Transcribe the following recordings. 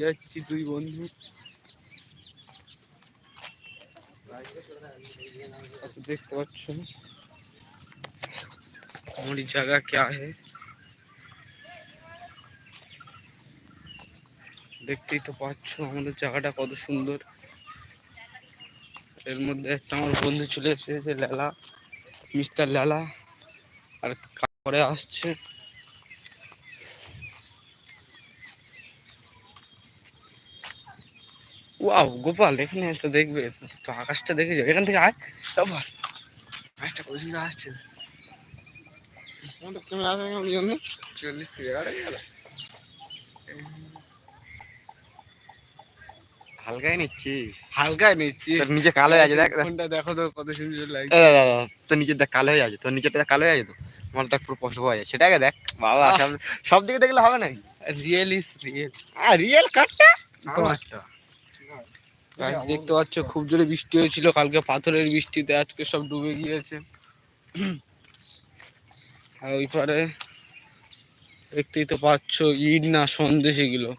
যাচ্ছি দুই বন্ধু आप देखते পাচ্ছ हमारी जगह क्या है দেখতেই তো পাচ্ছ আমাদের জায়গাটা কত সুন্দর এর মধ্যে একটা আমার বন্ধু চলে এসেছে লেলা মিস্টার লেলা আর করে আসছে ওয়াও গোপাল এখানে এসে দেখবে তো আকাশটা দেখে যাবে। এখান থেকে আয় গোপাল আকাশটা কত সুন্দর আসছে। চল্লিশ নিচ্ছিস। হালকায় নিচ্ছি। তোর নিচে কালো হয়ে আছে দেখ দেখ। ফোনটা দেখো তো কত সুন্দর লাগছে। তোর দেখ কালো হয়ে আছে তোর নিচেরটা কালো হয়ে আছে তো। আমার দেখ পুরো স্পষ্ট হয়ে যায় সেটাকে দেখ। বাবা। সব সব দিকে দেখলে হবে নাকি? রিয়েল ইস রিয়েল আর রিয়েল কাটটা তোমারটা। গাছ দেখতে পাচ্ছ খুব জোরে বৃষ্টি হয়েছিল কালকে পাথরের বৃষ্টিতে আজকে সব ডুবে গিয়েছে। আর ওই পারে দেখতেই তো পাচ্ছ ইট না সন্দেশ এগুলো।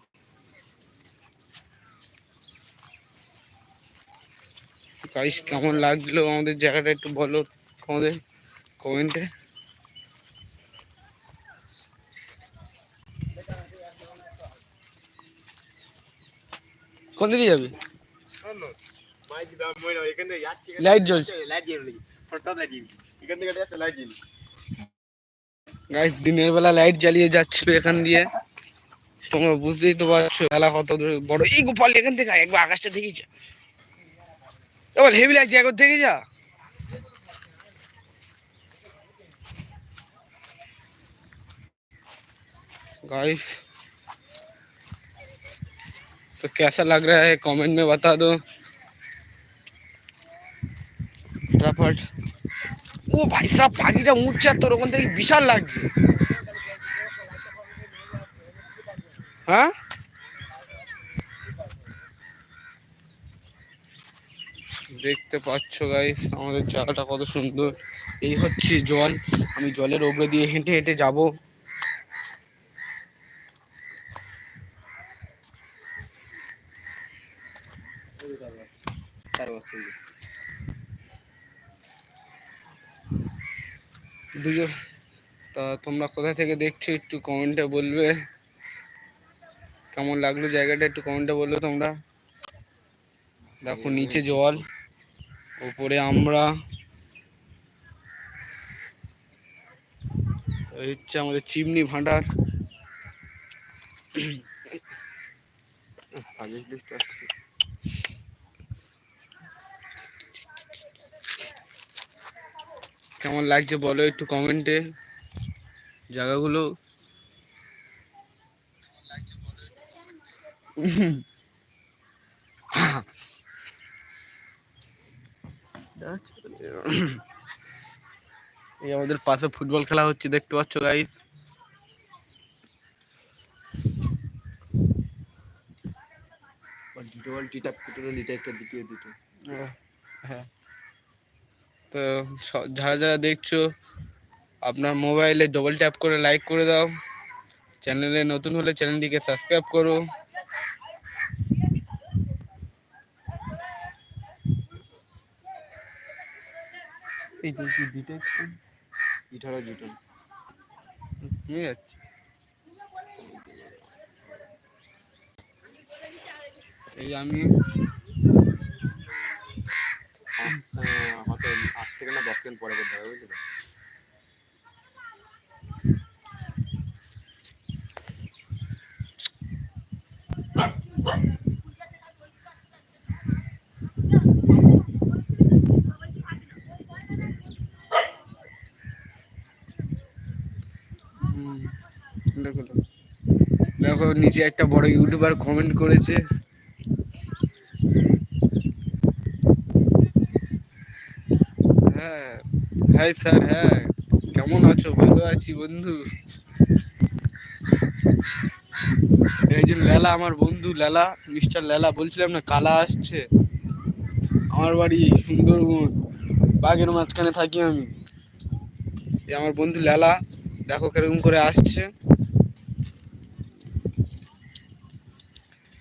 গাইস কেমন লাগল আমাদের জায়গাটা একটু বলো আমাদের কমেন্টে কোন দিকে যাবি? লাইট জ্বলছে। দিনের বেলা লাইট জ্বালিয়ে যাচ্ছিল এখান দিয়ে। তোমরা বুঝতেই তো পারছ খেলা কত বড়। এই গোপাল এখান থেকে একবার আকাশটা দেখি যা। এবার হেভি লাগছে একবার দেখে যা? গাইস तो कैसा लग रहा है कमेंट में बता दो फटाफट ও ভাই সাহ পাখিটা উঠছে আর তোর ওখান থেকে বিশাল লাগছে হ্যাঁ দেখতে পাচ্ছ গাইস আমাদের জায়গাটা কত সুন্দর এই হচ্ছে জল আমি জলের ওপরে দিয়ে হেঁটে হেঁটে যাব দুজন, তা তোমরা কোথা থেকে দেখছ একটু কমেন্টে বলবে। কেমন লাগল জায়গাটা একটু কমেন্টে বলবে তোমরা। দেখো নিচে জল উপরে আমরা। হচ্ছে আমাদের চিমনি ভাঁটার সাজেস্ট লিস্ট আসছে। কেমন লাগছে বলো একটু কমেন্টে জায়গাগুলো? এই আমাদের পাশে ফুটবল খেলা হচ্ছে দেখতে পাচ্ছ গাইস ডিটো একটা দ্বিতীয় দুটো। হ্যাঁ। তো স- যারা যারা দেখছ আপনার মোবাইলে ডবল ট্যাপ করে লাইক করে দাও। চ্যানেলে নতুন হলে চ্যানেলটিকে সাবস্ক্রাইব করো। এই আমি। আট থেকে না দশ সেকেন্ড পরে করতে হবে বুঝলি দেখো, নিচে একটা বড় ইউটিউবার কমেন্ট করেছে হ্যাঁ হাই স্যার হ্যাঁ কেমন আছো? ভালো আছি, বন্ধু। এই যে লেলা, আমার বন্ধু লেলা, মিস্টার লেলা, বলছিলাম না, কালা আসছে। আমার বাড়ি সুন্দরবন, বাঘের মাঝখানে থাকি আমি। এই আমার বন্ধু লেলা, দেখো কীরকম করে আসছে।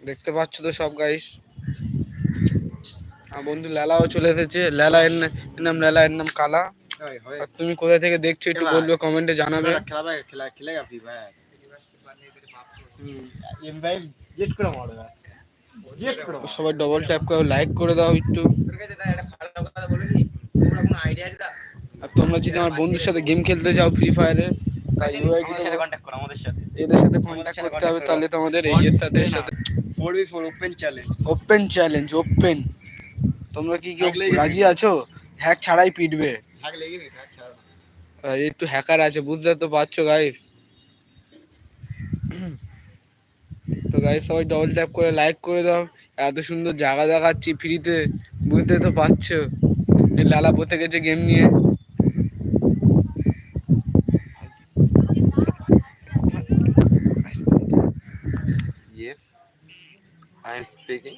দেখতে পাচ্ছ তো সব গাইস আমার বন্ধু লালাও চলে এসেছে। লালা এর নাম লালা, এর নাম কালা। আর তুমি কোথা থেকে দেখছ একটু বলবে কমেন্টে জানাবে। খেলা খেলা খেলেগা ফ্রি ফায়ার এম জেট করে মারবে জেট করে সবাই ডবল ট্যাপ করে লাইক করে দাও একটু। আর তোমরা যদি আমার বন্ধুর সাথে গেম খেলতে চাও ফ্রি ফায়ারে তাই সাথে করো। আমাদের সাথে। এদের সাথে করতে হবে তাহলে তোমাদের এই এর সাথে সাথে four B four open challenge open challenge open তোমরা কি কেউ থাকলেই রাজি আছো? হ্যাক ছাড়াই পিটবে। ছাড়া একটু হ্যাকার আছে বুঝতে তো পারছ গাইস তো গাইস সবাই ডবল ট্যাপ করে লাইক করে দাও। এত সুন্দর জায়গা দেখাচ্ছি ফ্রিতে বুঝতে তো পারছ? এই লালা বসে গেছে গেম নিয়ে। Yes, I am speaking.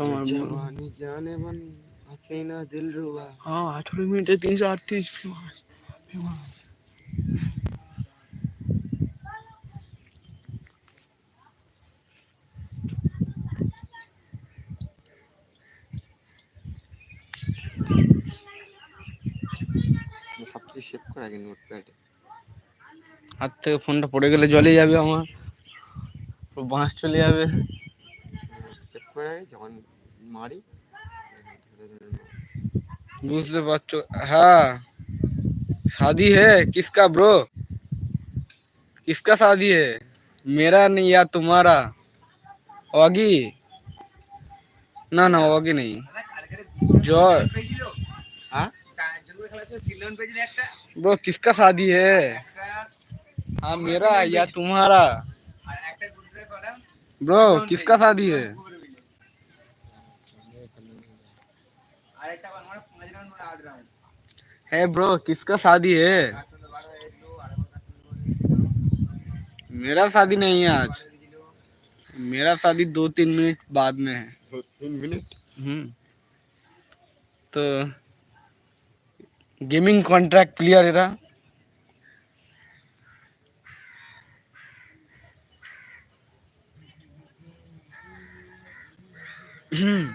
আমার দিল রুবা হ্যাঁ, আঠেরো তিনশো আটত্রিশ ফেমাস ফেমাস হাত থেকে ফোনটা পড়ে গেলে জলে যাবে আমার। বাঁশ চলে যাবে। মারি বুঝতে পারছো হ্যাঁ शादी है किसका ब्रो किसका शादी है मेरा नहीं या तुम्हारा ऑगी ना ना ऑगी नहीं जो हाँ ब्रो किसका शादी है हाँ मेरा या तुम्हारा ब्रो किसका शादी है है ब्रो किसका शादी है? मेरा शादी नहीं है आज। मेरा शादी दो तीन मिनट बाद में है। दो तीन मिनट? हम्म। तो गेमिंग कॉन्ट्रैक्ट क्लियर है रहा हम्म।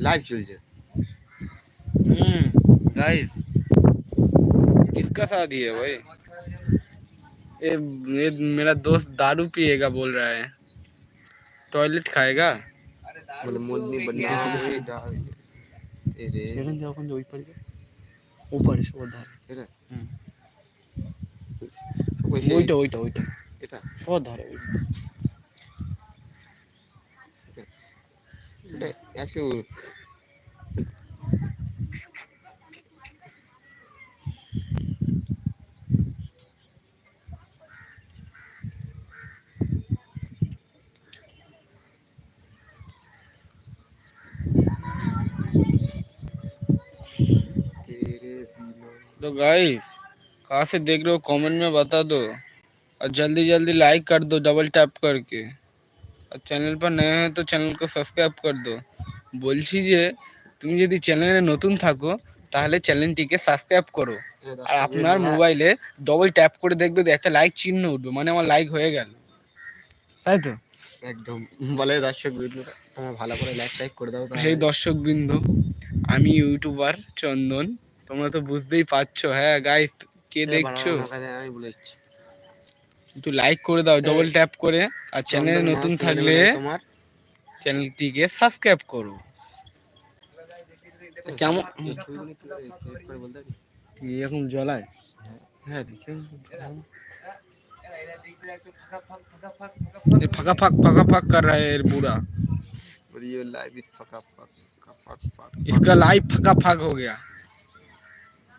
লাইভ চলছে हम्म गाइस किसका शादी है भाई ये ये मेरा दोस्त दारू पिएगा बोल रहा है टॉयलेट खाएगा মানে মন্দির বনি গেছে যা এ রে এখান तो गाइस कहा से देख रहे हो कमेंट में बता दो। और जल्दी जल्दी लाइक कर दो डबल टैप करके। আর চ্যানেল পর নয় হয় তো চ্যানেলকে সাবস্ক্রাইব কর দো বলছি যে তুমি যদি চ্যানেলে নতুন থাকো তাহলে চ্যানেলটিকে সাবস্ক্রাইব করো আর আপনার মোবাইলে ডবল ট্যাপ করে দেখবে একটা লাইক চিহ্ন উঠবে মানে আমার লাইক হয়ে গেল তাই তো একদম বলে দর্শক বিন্দু ভালো করে লাইক টাইক করে দাও হে দর্শক বিন্দু আমি ইউটিউবার চন্দন তোমরা তো বুঝতেই পারছ হ্যাঁ গাইস কে দেখছ আমি বলেছি একটু লাইক করে দাও ডবল ট্যাপ করে আর চ্যানেলে নতুন থাকলে তোমার চ্যানেলটিকে সাবস্ক্রাইব করো কেমন এই ছবিগুলো কি করে create করে বলতে পারবি? এরকম জ্বলায় হ্যাঁ দেখি ये फका फक फका फक कर रहा है ये बूढ़ा और ये लाइव इस फका फक फका फक फक इसका लाइफ फका फक हो गया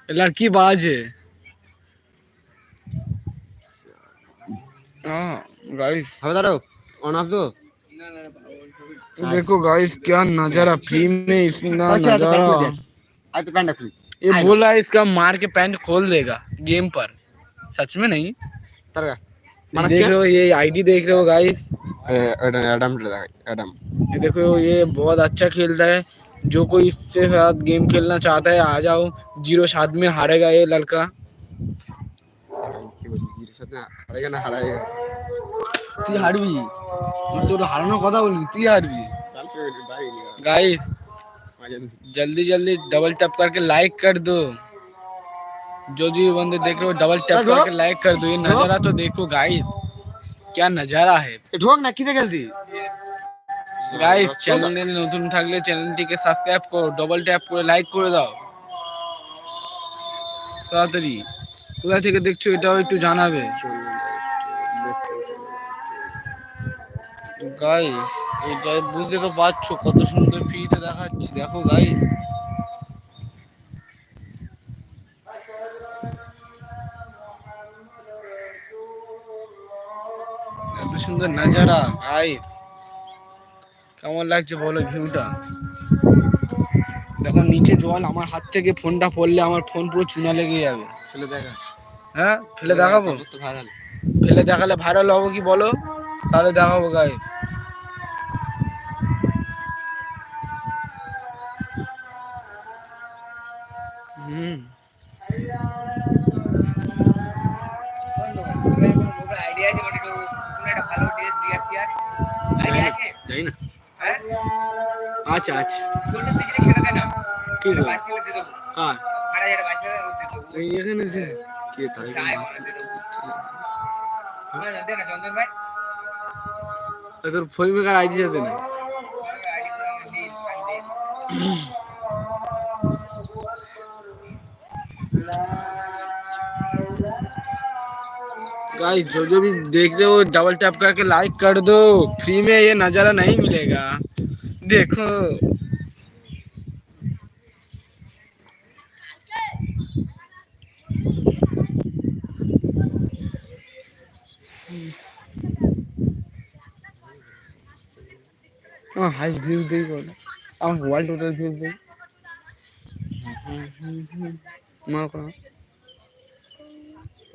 ये लड़की बाज है हाँ, गाइस तो देखो गाइस क्या नज़ारा फ्री में इतना नज़ारा। आज पैंट रख ये बोला इसका मार के पैंट खोल देगा गेम पर। सच में नहीं। देख रहे हो ये आईडी देख रहे हो गाइस एडम एडम ये देखो ये बहुत अच्छा खेलता है। जो कोई इससे साथ गेम खेलना चाहता है आ जाओ। ज़ीरो साथ में हारेगा ये लड़का। হারাইগা না হারাইগা তুই হারবি আমি তোর হারানোর কথা বলবি তুই হারবি চাল সে ভাই নি गाइस মাঝে जल्दी जल्दी डबल टैप करके लाइक कर दो जो जो ये बंदे देख रहे हो डबल टैप देखो। करके लाइक कर दो ये नजारा तो देखो गाइस क्या नजारा है এ ঢোক না কি দেখেলতি গাইস চ্যানেলে নতুন থাকলে চ্যানেলটিকে সাবস্ক্রাইব করো ডবল ট্যাপ করে লাইক করে দাও তাড়াতাড়ি কোথা থেকে দেখছ এটাও একটু জানাবে। গাইস এটা বুঝতে তো পারছ কত সুন্দর ফ্রিতে দেখাচ্ছি। দেখো গাইস এত সুন্দর নাজারা গাইস কেমন লাগছে বলো ভিউটা দেখো নিচে জল আমার হাত থেকে ফোনটা পড়লে আমার ফোন পুরো চুনা লেগে যাবে। ছেলে দেখা। হ্যাঁ? ফেলে দেখাবো। তো ভাইরাল ফেলে দেখালে ভাইরাল হব কি বলো? তাহলে দেখাবো গাইস হুম। যাই না আচ্ছা আচ্ছা। কি এখানে के भाई। तो फ़ोन में कर आईडी दे देना। गाइस जो जो भी देख रहे हो डबल टैप करके लाइक कर दो। फ्री में ये नज़ारा नहीं मिलेगा। देखो। হাই ভিউ দেই বলে আমার ওয়ার্ল্ড টোটাল ভিউ দেই মার করা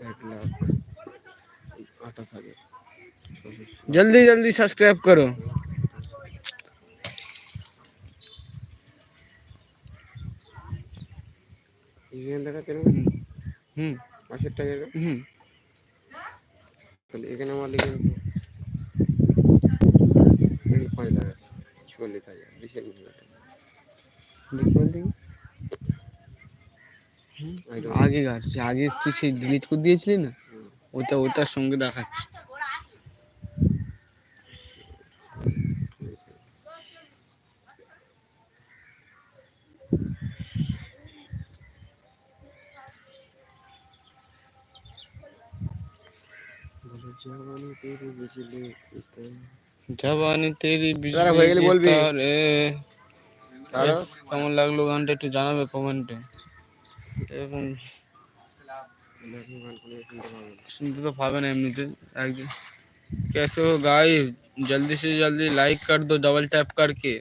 এক লাখ আঠাশ হাজার जल्दी जल्दी सब्सक्राइब करो এখানে দেখাচ্ছে না हम्म পাঁচশো জায়গা हम्म তাহলে এখানে আমার লিখে এখানে পাঁচ টাকা চল্লিশ হাজার বিশের হাজার देखो देखो I don't আগে কাটছে আগে তুই সেই ডিলিট করে দিয়েছিলি না হুম। ওটা ওটার সঙ্গে দেখাচ্ছে বলে জওয়ানি তেরি বিজলি কোথায় জবানি তেরি দাঁড়া, হয়ে গেলে বলবি। রে দাঁড়া। কেমন লাগলো গানটা একটু জানাবে কমেন্টে এরকম দেখুন গান কোনো শুনতে পাবো না सुनते तो पावे ना एमनी একদিন कैसे हो गाइस जल्दी से जल्दी লাইক कर दो ডবল ট্যাপ करके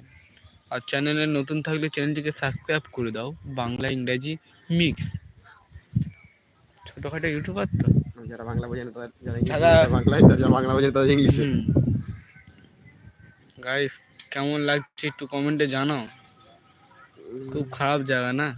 আর চ্যানেলে নতুন থাকলে চ্যানেলটিকে সাবস্ক্রাইব করে দাও বাংলা ইংরেজি মিক্স ছোটখাটো ইউটিউবার তো যারা বাংলা বোঝে না তাদের যারা ইংলিশ যারা- বোঝে বাংলায় যারা বাংলা বোঝে না তাদের ইংলিশে গাইস কেমন লাগছে একটু কমেন্টে জানাও। খুব খারাপ জায়গা না?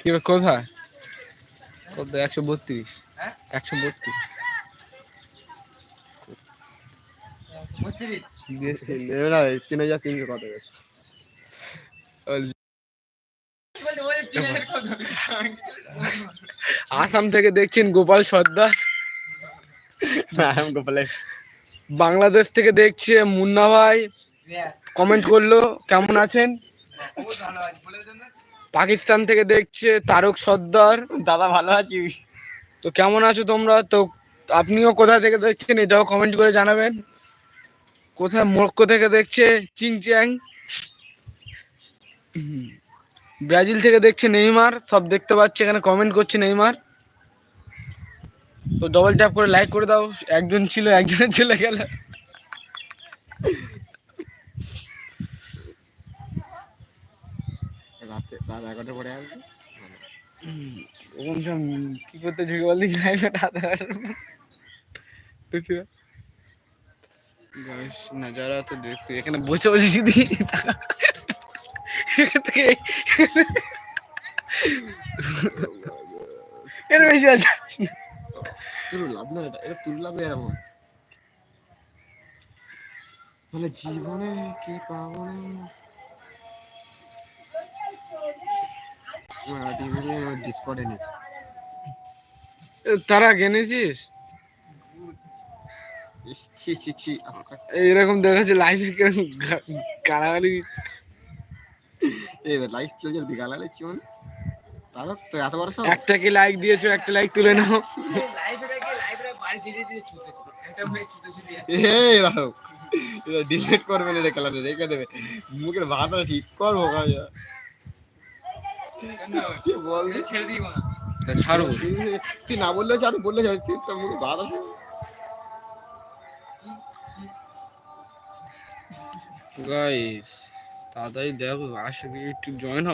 কি কোথায়? কত একশো বত্রিশ? হ্যাঁ? একশো বত্রিশ। তিন হাজার তিনশো কত গেছে আসাম থেকে দেখছেন গোপাল সর্দার। গোপালে বাংলাদেশ থেকে দেখছে মুন্না ভাই। কমেন্ট করল কেমন আছেন? পাকিস্তান থেকে দেখছে তারক সর্দার। দাদা ভালো আছি। তো কেমন আছো তোমরা? তো আপনিও কোথা থেকে দেখছেন এটাও কমেন্ট করে জানাবেন। কোথায় মরক্কো থেকে দেখছে চিং চ্যাং? ব্রাজিল থেকে দেখছে নেইমার। সব দেখতে পাচ্ছে এখানে কমেন্ট করছে নেইমার। তো ডবল ট্যাপ করে লাইক করে দাও। একজন ছিল একজনের চলে গেল। কি করতে ঝুঁকে গাইস নাজারা তো দেখো এখানে বসে বসে যদি এখান থেকে এর বেশি আছে তোর লাভ না এটা এটা তোর লাভ এরকম মানে জীবনে কি পাবো তারা গেনেছিস? দেখাচ্ছে লাইভে কীরকম গালাগালি দিচ্ছে। এই চলছে আলাদা জীবন তো এত বড় একটা কি লাইক দিয়েছ একটা লাইক তুলে নাও। রেখে এটা ডিলিট করবে না রে কালারে রেখে দেবে। মুখের ভাত ঠিক করব কাজা কি বল ছেড়ে দিব না। তা ছাড়ো তুই না বললে ছাড়ো বললে ছাড়ো তুই তো মুখে ভাত আছে গাইস তাড়াতাড়ি দেখো আসবে একটু জয়েন হ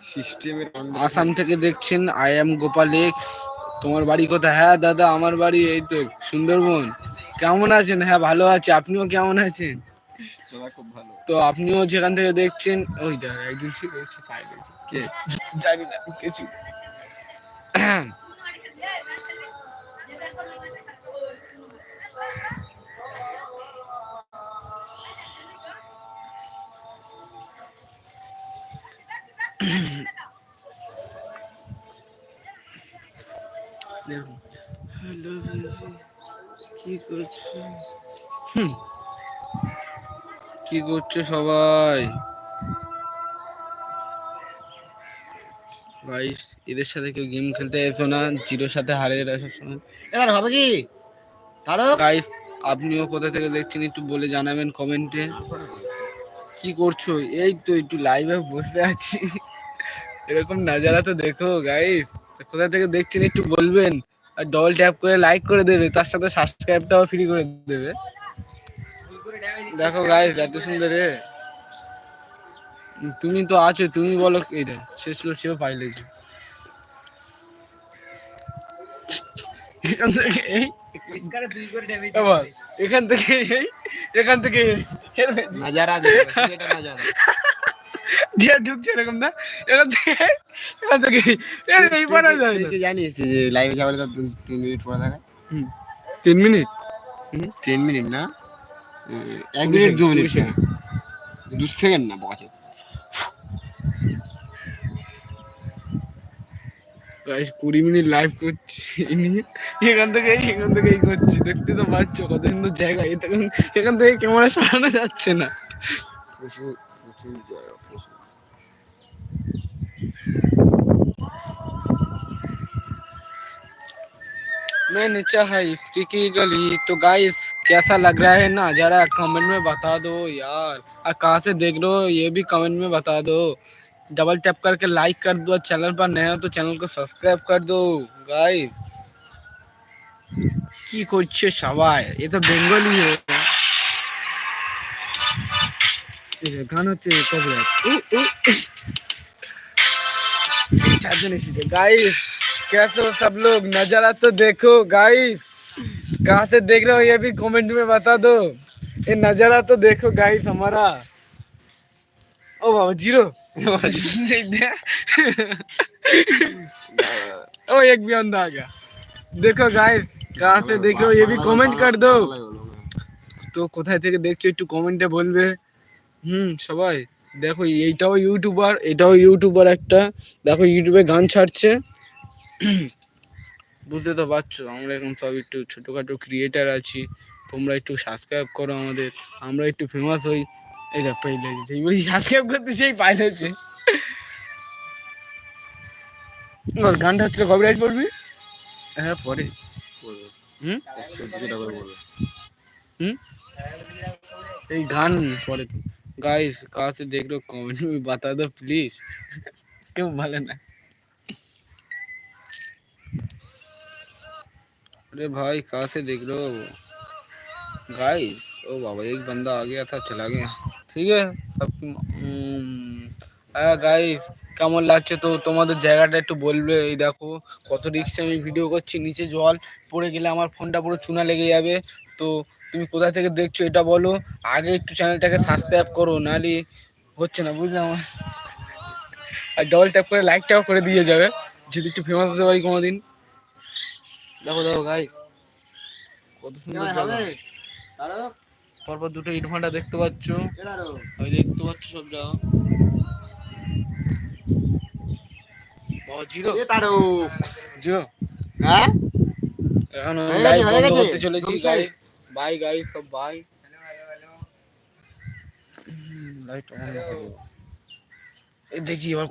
সিস্টেমের আসাম থেকে দেখছেন আই এম গোপাল এক্স তোমার বাড়ি কোথায়? হ্যাঁ দাদা আমার বাড়ি এই তো সুন্দরবন। কেমন আছেন? হ্যাঁ ভালো আছে। আপনিও কেমন আছেন? খুব ভালো। তো আপনিও যেখান থেকে দেখছেন ওই দাদা একদিন ছিল জানি না কিছু। কি করছ কি করছ সবাই? গাইস এদের সাথে কেউ গেম খেলতে এসো না জিরোর সাথে হারে এরা সবসময়। এবার হবে কি? গাইস আপনিও কোথা থেকে দেখছেন একটু বলে জানাবেন কমেন্টে কি করছ? এই তো একটু লাইভে বসে আছি। এরকম নাজারা তো দেখো গাইস কোথা থেকে দেখছেন একটু বলবেন। আর ডবল ট্যাপ করে লাইক করে দেবে তার সাথে সাবস্ক্রাইবটাও ফ্রি করে দেবে। দেখো গাইস এত সুন্দর রে তুমি তো আছো তুমি বলো এটা শেষ ছিল সেও পাইলেছে এখান থেকে এখান থেকে নাজারা দেখো এটা নাজারা? ঢুকছে এরকম না এখান থেকে এখান থেকে এই, এই, এই পারা যায় না। তুই জানিস যে লাইভে যাওয়ার তো তিন- মিনিট পরে থাকে। তিন মিনিট তিন মিনিট না? এক মিনিট দু মিনিট দু সেকেন্ড না গাইস কুড়ি মিনিট লাইভ করছি এখান থেকে এখান থেকে এই করছি। দেখতে তো পাচ্ছ কত সুন্দর জায়গা এখান থেকে ক্যামেরা সরানো যাচ্ছে না। প্রচুর প্রচুর জায়গা প্রচুর मैं नीचे है इफ्ती की गली तो गाइस कैसा लग रहा है ना जरा कमेंट में बता दो यार और कहाँ से देख रहे हो ये भी कमेंट में बता दो डबल टैप करके लाइक कर दो और चैनल पर नए हो तो चैनल को सब्सक्राइब कर दो गाइस কি করছে সবাই এ তো বেঙ্গলি হে এই যে গান হচ্ছে কপিরাইট চারজন এসেছে গাইস कैसे हो सब लोग नजारा तो देखो गाइस कहाँ से देख रहे हो ये भी कमेंट में बता दो ये नजारा तो देखो गाइस हमारा ও বাবা জিরো ओ एक भी बंदा आ गया देखो गाइस कहाँ से देख रहे हो ये भी कमेंट कर दो তো কোথায় থেকে দেখছো একটু কমেন্টে বলবে হুম সবাই। দেখো এইটাও ইউটিউবার এটাও ইউটিউবার একটা। দেখো ইউটিউবে গান ছাড়ছে। বুঝতে তো পারছ আমরা এখন সব একটু ছোটোখাটো ক্রিয়েটার আছি। তোমরা একটু সাবস্ক্রাইব করো আমাদের। আমরা একটু ফেমাস হই। এই দেখ পাইলে সেই বলি সাবস্ক্রাইব করতে সেই পাইলে হচ্ছে। গানটা হচ্ছে কপিরাইট করবি? হ্যাঁ পরে। হুম? হুম? এই গান পরে। गाइस कहाँ से देख रहे हो कमेंट में बता दो प्लीज क्यों भले ना अरे भाई कहाँ से देख रहे हो गाइस ओ बाबा एक बंदा आ गया था चला गया ঠিক আছে সব হ্যাঁ গাইস কেমন লাগছে তো তোমাদের জায়গাটা একটু বলবে এই দেখো কত রিক্সে আমি ভিডিও করছি নিচে জল পড়ে গেলে আমার ফোনটা পুরো চুনা লেগে যাবে তো তুমি কোথা থেকে দেখছ এটা বলো। আগে একটু চ্যানেলটাকে সাবস্ক্রাইব করো নাহলে হচ্ছে না বুঝলে আমার? আর ডবল ট্যাপ করে লাইকটাও করে দিয়ে যাবে যদি একটু ফেমাস হতে পারি কোনোদিন। দেখো দেখো গাইস কত সুন্দর জায়গা। পরপর দুটো ইট ভাঁটা দেখতে পাচ্ছ। ওই দেখতে পাচ্ছ সব জায়গা। জিরো জিরো হ্যাঁ? এখন লাইভ বন্ধ করতে চলেছি গাইস বাই গাইস সব বাই লাইট অন দেখি এবার